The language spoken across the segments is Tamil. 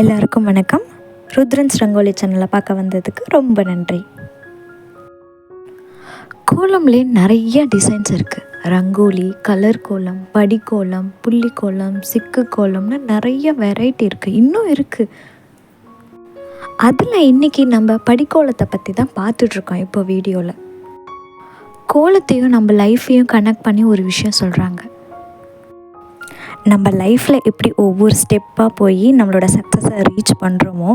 எல்லாருக்கும் வணக்கம். ருத்ரன்ஸ் ரங்கோலி சேனலை பார்க்க வந்ததுக்கு ரொம்ப நன்றி. கோலம்லேயே நிறைய டிசைன்ஸ் இருக்குது ரங்கோலி கலர் கோலம் படி கோலம் புள்ளி கோலம் சிக்கு கோலம்னு நிறைய வெரைட்டி இருக்குது இன்னும் இருக்குது அதில் இன்றைக்கி நம்ம படிக்கோலத்தை பற்றி தான் பார்த்துட்ருக்கோம் இப்போ வீடியோவில் கோலத்தையும் நம்ம லைஃப்பையும் கனெக்ட் பண்ணி ஒரு விஷயம் சொல்கிறாங்க நம்ம லைஃப்பில் எப்படி ஒவ்வொரு ஸ்டெப்பாக போய் நம்மளோட சக்ஸஸை ரீச் பண்ணுறோமோ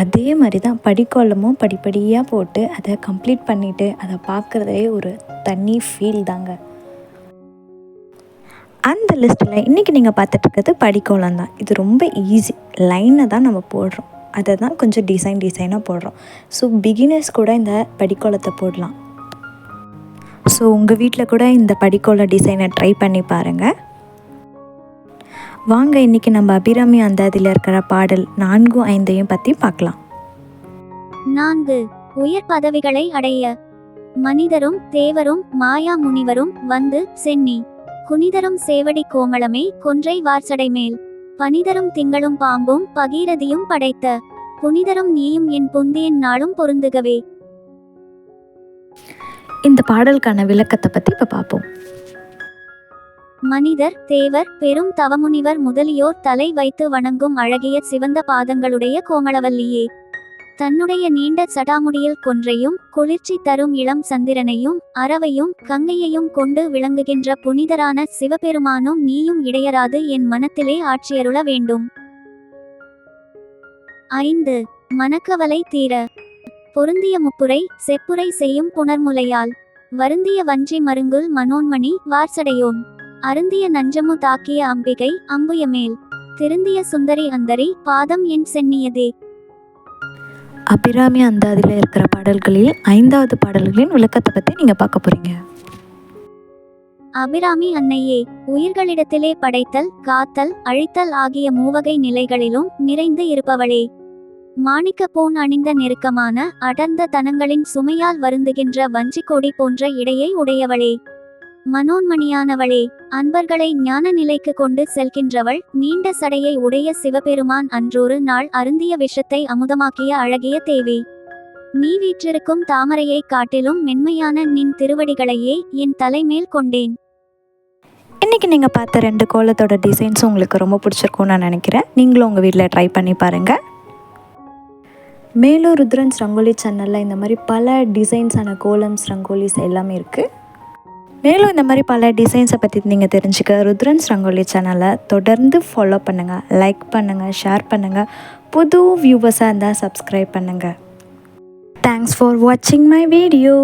அதே மாதிரி தான் படிக்கோலமும் படிப்படியாக போட்டு அதை கம்ப்ளீட் பண்ணிவிட்டு அதை பார்க்குறதே ஒரு தனி ஃபீல் தாங்க. அந்த லிஸ்ட்டில் இன்றைக்கி நீங்கள் பார்த்துட்ருக்கிறது படிக்கோலம் தான். இது ரொம்ப ஈஸி லைனை தான் நம்ம போடுறோம். அதை தான் கொஞ்சம் டிசைன் டிசைனாக போடுறோம். ஸோ பிகினர்ஸ் கூட இந்த படிக்கோலத்தை போடலாம். ஸோ உங்கள் வீட்டில் கூட இந்த படிக்கோல டிசைனை ட்ரை பண்ணி பாருங்கள் வாங்க இன்றைக்கி நம்ம அபிராமி அந்தாதியில் இருக்கிற பாடல் நான்கும் ஐந்தையும் பற்றி பார்க்கலாம். நான்கு உயர் பதவிகளை அடைய. மனிதரும் தேவரும் மாயா முனிவரும் வந்து சென்னி. குனிதரும் சேவடி கோமளமே கொன்றை வார்சடை மேல். பனிதரும் திங்களும் பாம்பும் பகீரதியும் படைத்த. புனிதரும் நீயும் என் புந்தியன் நாளும் பொருந்துகவே. இந்த பாடலுக்கான விளக்கத்தை பற்றி இப்போ பார்ப்போம். மனிதர் தேவர் பெரும் தவமுனிவர் முதலியோர் தலை வைத்து வணங்கும் அழகிய சிவந்த பாதங்களுடைய கோமளவல்லியே. தன்னுடைய நீண்ட சடாமுடியில் கொன்றையும் குளிர்ச்சி தரும் இளம் சந்திரனையும் அறவையும் கங்கையையும் கொண்டு விளங்குகின்ற புனிதரான சிவபெருமானும் நீயும் இடையராது என் மனத்திலே ஆட்சியருள வேண்டும். ஐந்து. மனக்கவலை தீர. பொருந்திய முப்புரை செப்புரை செய்யும் புனர்முலையால் வருந்திய வஞ்சி மருங்குல் மனோன்மணி வார்சடையோன். அருந்திய நஞ்சமு தாக்கிய அம்பிகை அம்புயமேல். திருந்திய சுந்தரி அந்தரி பாதம் என் சென்னியதே. அபிராமி அந்தாதியில் இருக்கிற பாடல்களில் ஐந்தாவது பாடல்களின் விளக்கத்தை பற்றி நீங்கள் பார்க்க போகிறீங்க அபிராமி அன்னையே உயிர்களிடத்திலே படைத்தல் காத்தல் அழித்தல் ஆகிய மூவகை நிலைகளிலும் நிறைந்து இருப்பவளே. மாணிக்க பூன் அணிந்த நெருக்கமான அடர்ந்த தனங்களின் சுமையால் வருந்துகின்ற வஞ்சிக்கொடி போன்ற இடையை உடையவளே. மனோன்மணியானவளே அன்பர்களை ஞான நிலைக்கு கொண்டு செல்கின்றவள் நீண்ட சடையை உடைய சிவபெருமான் அன்றொரு நாள் அருந்திய விஷத்தை அமுதமாக்கிய அழகிய தேவி. நீ வீற்றிருக்கும் தாமரையை காட்டிலும் மென்மையான நின் திருவடிகளையே என் தலைமேல் கொண்டேன். இன்றைக்கி நீங்கள் பார்த்த ரெண்டு கோலத்தோட டிசைன்ஸும் உங்களுக்கு ரொம்ப பிடிச்சிருக்கும்னு நான் நினைக்கிறேன். நீங்களும் உங்கள் வீட்டில் ட்ரை பண்ணி பாருங்கள் மேலும் ருத்ரன்ஸ் ரங்கோலி சேனலில் இந்த மாதிரி பல டிசைன்ஸான கோலம்ஸ் ரங்கோலிஸ் எல்லாமே இருக்குது மேலும் இந்த மாதிரி பல டிசைன்ஸை பற்றி நீங்கள் தெரிஞ்சுக்க ருத்ரன்ஸ் ரங்கோலி சேனலை தொடர்ந்து ஃபாலோ பண்ணுங்கள் லைக் பண்ணுங்கள் ஷேர் பண்ணுங்கள் புது வியூவர்ஸாக இருந்தால் சப்ஸ்கிரைப் பண்ணுங்கள் தேங்க்ஸ் ஃபார் வாட்சிங் மை வீடியோ